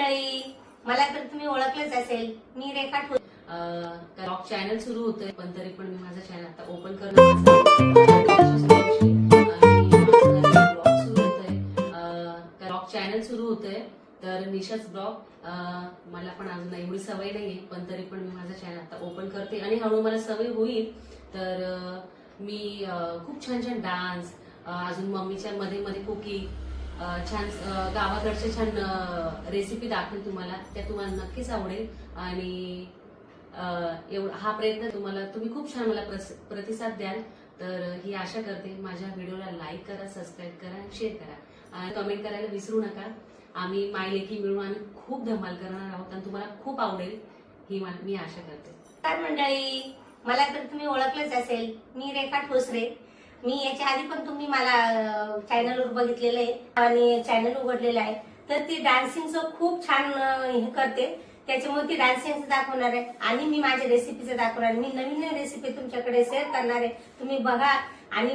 मंडळी मला तर तुम्ही ओळखलंच असेल मी रेखा ठो- चॅनल सुरू होतोय पण तरी पण मी माझा चॅनल आता ओपन करणं चॅनल सुरू होतोय. तर निशाच ब्लॉग मला पण अजून एवढी सवय नाहीये पण तरी पण मी माझा चॅनल आता ओपन करते. आणि हळूहळू मला सवय होईल तर मी खूप छान छान डान्स अजून मम्मीच्या मध्ये मध्ये कुकिंग छान गावाकडच्या छान रेसिपी दाखवेल तुम्हाला. त्या तुम्हाला नक्कीच आवडेल. आणि एवढा हा प्रयत्न तुम्हाला तुम्ही खूप छान मला प्रस- प्रतिसाद द्याल. तर ही आशा करते माझ्या व्हिडिओला लाईक करा सबस्क्राईब करा शेअर करा. आणि कमेंट करायला विसरू नका. आम्ही माय लेखी मिळून आम्ही खूप धमाल करणार आहोत आणि तुम्हाला खूप आवडेल ही मा- मी आशा करते. काय मंडळी. मला तर तुम्ही ओळखलंच असेल. मी रेखा ठोसरे. मी याच्या आधी पण तुम्ही मला चॅनलवर बघितलेलं आहे आणि चॅनल उघडलेलं आहे. तर ती डान्सिंगचं खूप छान हे करते. त्याच्यामुळे ती डान्सिंगचं दाखवणार आहे. आणि मी माझ्या रेसिपीचं दाखवणार मी नवीन नवीन रेसिपी तुमच्याकडे शेअर करणार आहे. तुम्ही बघा आणि